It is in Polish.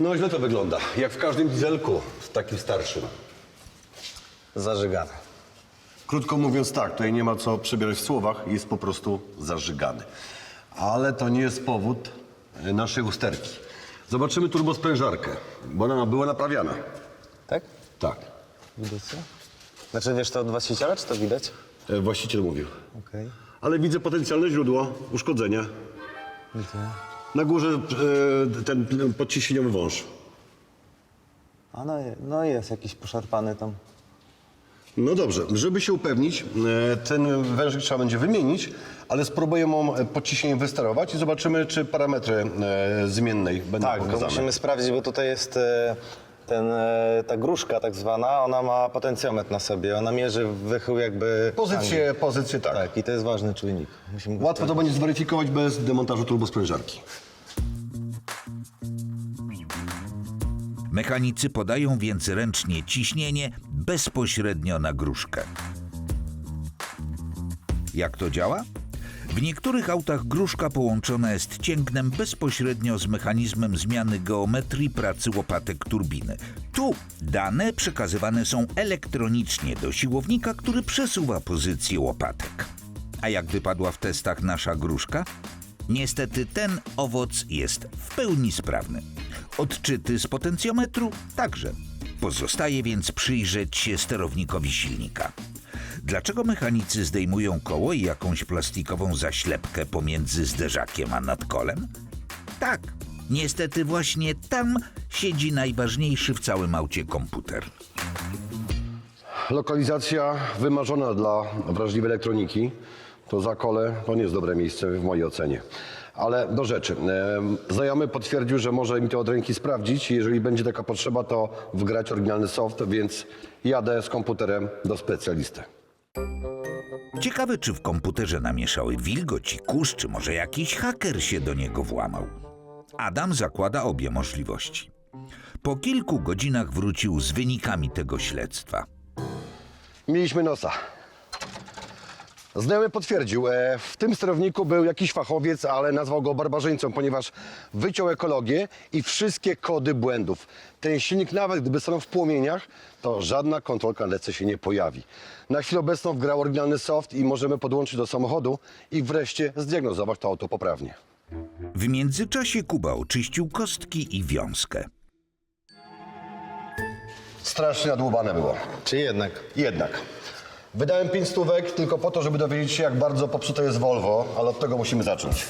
No źle to wygląda. Jak w każdym dieselku, w takim starszym. Zażygane. Krótko mówiąc tak, tutaj nie ma co przebierać w słowach, jest po prostu zażygany. Ale to nie jest powód e, naszej usterki. Zobaczymy turbosprężarkę, bo ona była naprawiana. Tak? Tak, Widać co? Znaczy wiesz to od właściciela, czy to widać? e, właściciel mówił. Okej. Ale widzę potencjalne źródło uszkodzenia. Widzę. Na górze e, ten podciśnieniowy wąż. A no, je- no jest jakiś poszarpany tam. No dobrze, żeby się upewnić, e, ten wężyk trzeba będzie wymienić, ale spróbujemy ją podciśnieniem wysterować i zobaczymy, czy parametry e, zmiennej będą Tak, tylko pokazane. musimy sprawdzić, bo tutaj jest e, ten, e, ta gruszka tak zwana, ona ma potencjometr na sobie, ona mierzy wychył jakby... Pozycję, pozycję tak. Tak, i to jest ważny czujnik. Musimy go Łatwo to będzie zweryfikować bez demontażu turbosprężarki. Mechanicy podają więc ręcznie ciśnienie bezpośrednio na gruszkę. Jak to działa? W niektórych autach gruszka połączona jest cięgnem bezpośrednio z mechanizmem zmiany geometrii pracy łopatek turbiny. Tu dane przekazywane są elektronicznie do siłownika, który przesuwa pozycję łopatek. A jak wypadła w testach nasza gruszka? Niestety ten owoc jest w pełni sprawny. Odczyty z potencjometru także. Pozostaje więc przyjrzeć się sterownikowi silnika. Dlaczego mechanicy zdejmują koło i jakąś plastikową zaślepkę pomiędzy zderzakiem a nadkolem? Tak, niestety właśnie tam siedzi najważniejszy w całym aucie komputer. Lokalizacja wymarzona dla wrażliwej elektroniki. To za kole to nie jest dobre miejsce w mojej ocenie. Ale do rzeczy. Znajomy potwierdził, że może mi to od ręki sprawdzić. Jeżeli będzie taka potrzeba, to wgrać oryginalny soft, więc jadę z komputerem do specjalisty. Ciekawe, czy w komputerze namieszały wilgoć i kurz, czy może jakiś haker się do niego włamał. Adam zakłada obie możliwości. Po kilku godzinach wrócił z wynikami tego śledztwa. Mieliśmy nosa. Znajomy potwierdził, e, w tym sterowniku był jakiś fachowiec, ale nazwał go barbarzyńcą, ponieważ wyciął ekologię i wszystkie kody błędów. Ten silnik, nawet gdyby stanął w płomieniach, to żadna kontrolka na lece się nie pojawi. Na chwilę obecną wgrał oryginalny soft i możemy podłączyć do samochodu i wreszcie zdiagnozować to auto poprawnie. W międzyczasie Kuba oczyścił kostki i wiązkę. Strasznie nadłubane było. Czy jednak? Jednak. Wydałem pięć stówek tylko po to, żeby dowiedzieć się, jak bardzo popsute jest Volvo, ale od tego musimy zacząć.